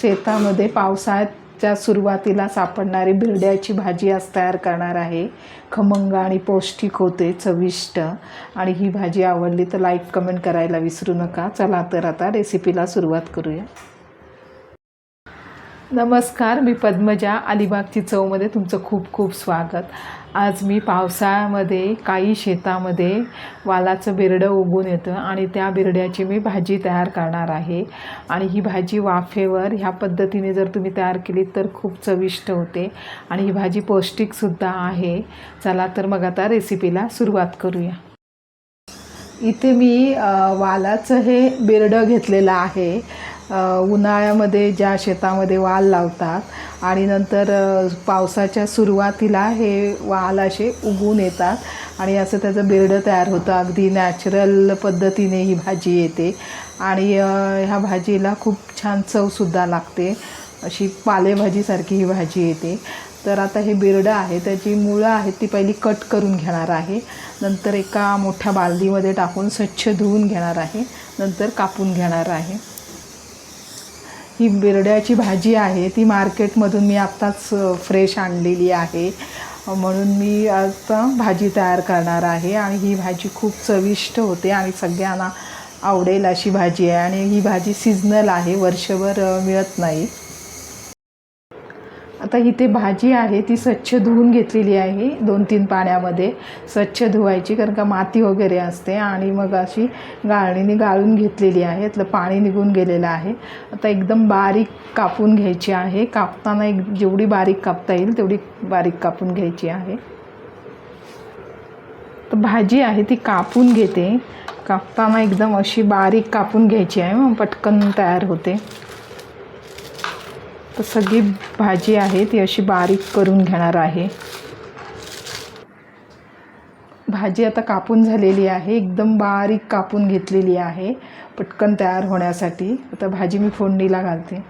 शेतामध्ये पावसाळ्याच्या सुरुवातीला सापडणारी बिरड्याची भाजी आज तयार करणार आहे. खमंग आणि पौष्टिक होते चविष्ट. आणि ही भाजी आवडली तर लाईक कमेंट करायला विसरू नका. चला तर आता रेसिपीला सुरुवात करूया. नमस्कार मी पद्मजा. अलिबागची चवमध्ये तुमचं खूप खूप स्वागत. आज मी पावसाळ्यामध्ये काही शेतामध्ये वालाचं बिरडं उगून येतं आणि त्या बिरड्याची मी भाजी तयार करणार आहे. आणि ही भाजी वाफेवर ह्या पद्धतीने जर तुम्ही तयार केली तर खूप चविष्ट होते. आणि ही भाजी पौष्टिकसुद्धा आहे. चला तर मग आता रेसिपीला सुरुवात करूया. इथे मी वालाचं हे बिरडं घेतलेलं आहे. उन्हाळ्यामध्ये ज्या शेतामध्ये वाल लावतात आणि नंतर पावसाच्या सुरुवातीला हे वाल असे उगून येतात आणि असं त्याचं बिरडं तयार होतं. अगदी नॅचरल पद्धतीने ही भाजी येते. आणि ह्या भाजीला खूप छान चवसुद्धा लागते. अशी पालेभाजीसारखी ही भाजी येते. तर आता हे बिरडं आहे त्याची मुळं आहेत ती पहिली कट करून घेणार आहे. नंतर एका मोठ्या बालदीमध्ये टाकून स्वच्छ धुवून घेणार आहे. नंतर कापून घेणार आहे. ही बिरड्याची भाजी आहे ती मार्केटमधून मी आत्ताच फ्रेश आणलेली आहे. म्हणून मी आता भाजी तयार करणार आहे आणि ही भाजी खूप चविष्ट होते आणि सगळ्यांना आवडेल अशी भाजी आहे. आणि ही भाजी सिजनल आहे वर्षभर मिळत नाही. आता इथे भाजी आहे ती स्वच्छ धुवून घेतलेली आहे दोन तीन पाण्यामध्ये. स्वच्छ धुवायची कारण का माती वगैरे असते आणि मग अशी गाळणीने गाळून घेतलेली आहे यातलं पाणी निघून गेलेलं आहे. आता एकदम बारीक कापून घ्यायची आहे. कापताना एक जेवढी बारीक कापता येईल तेवढी बारीक कापून घ्यायची आहे. तर भाजी आहे ती कापून घेते. कापताना एकदम अशी बारीक कापून घ्यायची आहे मग पटकन तयार होते. तर सगळी भाजी आहे ती अशी बारीक करून घेणार आहे. भाजी आता कापून झालेली आहे एकदम बारीक कापून घेतलेली आहे पटकन तयार होण्यासाठी. आता भाजी मी फोडणीला घालते.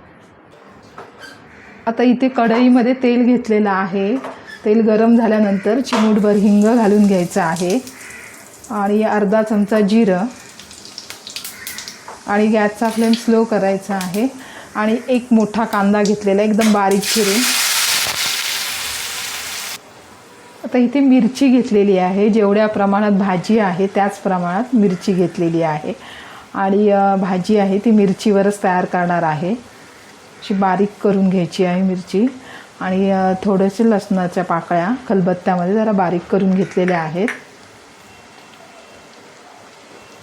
आता इथे कढईमध्ये तेल घेतलेलं आहे. तेल गरम झाल्यानंतर चिमूटभर हिंग घालून घ्यायचं आहे. आणि अर्धा चमचा जिरं. आणि गॅसचा फ्लेम स्लो करायचा आहे. आणि एक मोठा कांदा घेतलेला एकदम बारीक चिरून. आता इथे मिरची घेतलेली आहे. जेवढ्या प्रमाणात भाजी आहे त्याच प्रमाणात मिरची घेतलेली आहे. आणि भाजी आहे ती मिरचीवरच तयार करणार आहे. अशी बारीक करून घ्यायची आहे मिरची. आणि थोडेसे लसणाच्या पाकळ्या खलबत्त्यामध्ये जरा बारीक करून घेतलेल्या आहेत.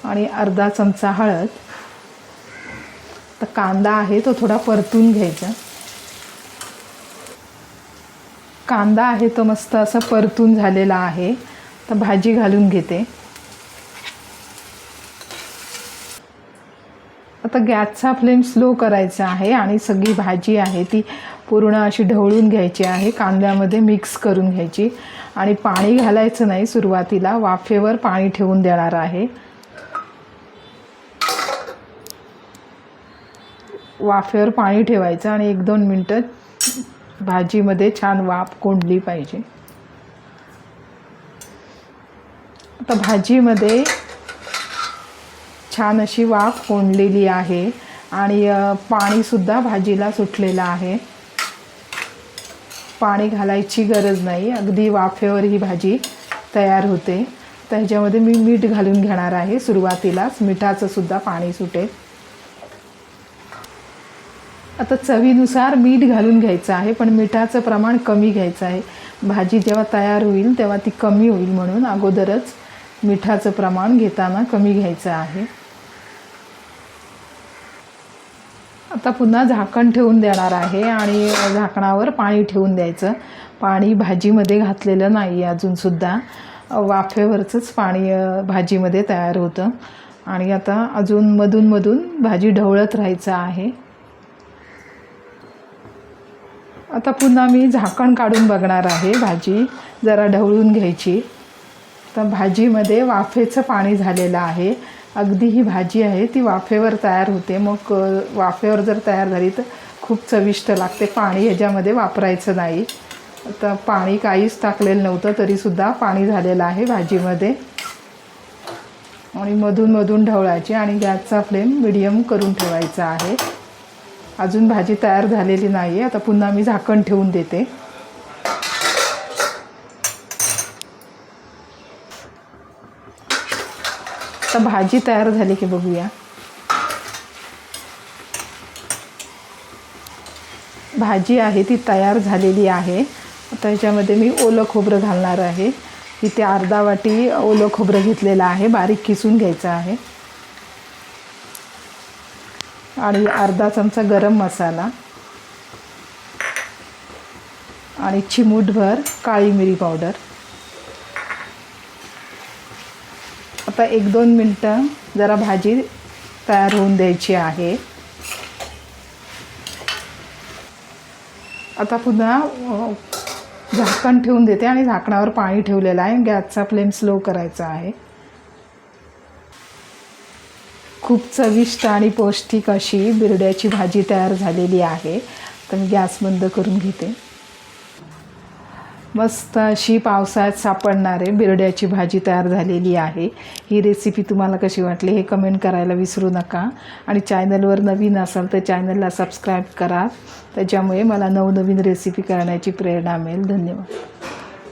आणि अर्धा चमचा हळद. तर कांदा आहे तो थोडा परतून घ्यायचा. कांदा आहे तो मस्त असा परतून झालेला आहे. तर भाजी घालून घेते. आता गॅसचा फ्लेम स्लो करायचा आहे आणि सगळी भाजी आहे ती पूर्ण अशी ढवळून घ्यायची आहे. कांद्यामध्ये मिक्स करून घ्यायची. आणि पाणी घालायचं नाही सुरुवातीला. वाफेवर पाणी ठेवून देणार आहे. वाफेवर पाणी ठेवायचं आणि एक दोन मिनटं भाजीमध्ये छान वाफ कोंडली पाहिजे. आता भाजीमध्ये छान अशी वाफ कोंडलेली आहे आणि पाणीसुद्धा भाजीला सुटलेलं आहे. पाणी घालायची गरज नाही. अगदी वाफेवर ही भाजी तयार होते. तर ह्याच्यामध्ये मी मीठ घालून घेणार आहे. सुरुवातीलाच मिठाचं सुद्धा पाणी सुटेल. आता चवीनुसार मीठ घालून घ्यायचं आहे पण मिठाचं प्रमाण कमी घ्यायचं आहे. भाजी जेव्हा तयार होईल तेव्हा ती कमी होईल म्हणून अगोदरच मिठाचं प्रमाण घेताना कमी घ्यायचं आहे. आता पुन्हा झाकण ठेवून देणार आहे आणि झाकणावर पाणी ठेवून द्यायचं. पाणी भाजीमध्ये घातलेलं नाही अजूनसुद्धा वाफेवरचंच पाणी भाजीमध्ये तयार होतं. आणि आता अजून मधून मधून भाजी ढवळत राहायचं आहे. आता पुन्हा मी झाकण काढून बघणार आहे भाजी जरा ढवळून घ्यायची. तर भाजीमध्ये वाफेचं पाणी झालेलं आहे. अगदी ही भाजी आहे ती वाफेवर तयार होते. मग वाफेवर जर तयार झाली तर खूप चविष्ट लागते. पाणी ह्याच्यामध्ये वापरायचं नाही. आता पाणी काहीच टाकलेलं नव्हतं तरीसुद्धा पाणी झालेलं आहे भाजीमध्ये. आणि मधून मधून ढवळायची आणि गॅसचा फ्लेम मिडियम करून ठेवायचा आहे. अजून भाजी तयार झालेली नाही आहे आता पुन्हा मी झाकण ठेवून देते. आता भाजी तयार झाली की बघूया. भाजी आहे ती तयार झालेली आहे. आता ह्याच्यामध्ये मी ओलं खोबरं घालणार आहे. इथे अर्धा वाटी ओलं खोबरं घेतलेलं आहे. बारीक किसून घ्यायचं आहे. आणि अर्धा चमचा गरम मसाला. आणि चिमूटभर काळी मिरी पावडर. आता एक दोन मिनटं जरा भाजी तयार होऊन द्यायची आहे. आता पुन्हा झाकण ठेवून देते आणि झाकणावर पाणी ठेवलेलं आहे. गॅसचा फ्लेम स्लो करायचा आहे. खूप चविष्ट आणि पौष्टिक अशी बिरड्याची भाजी तयार झालेली आहे. तर मी गॅस बंद करून घेते. मस्त अशी पावसाळ्यात सापडणारे बिरड्याची भाजी तयार झालेली आहे. ही रेसिपी तुम्हाला कशी वाटली हे कमेंट करायला विसरू नका. आणि चॅनलवर नवीन असाल तर चॅनलला सबस्क्राईब करा. त्याच्यामुळे मला नवनवीन रेसिपी करण्याची प्रेरणा मिळेल. धन्यवाद.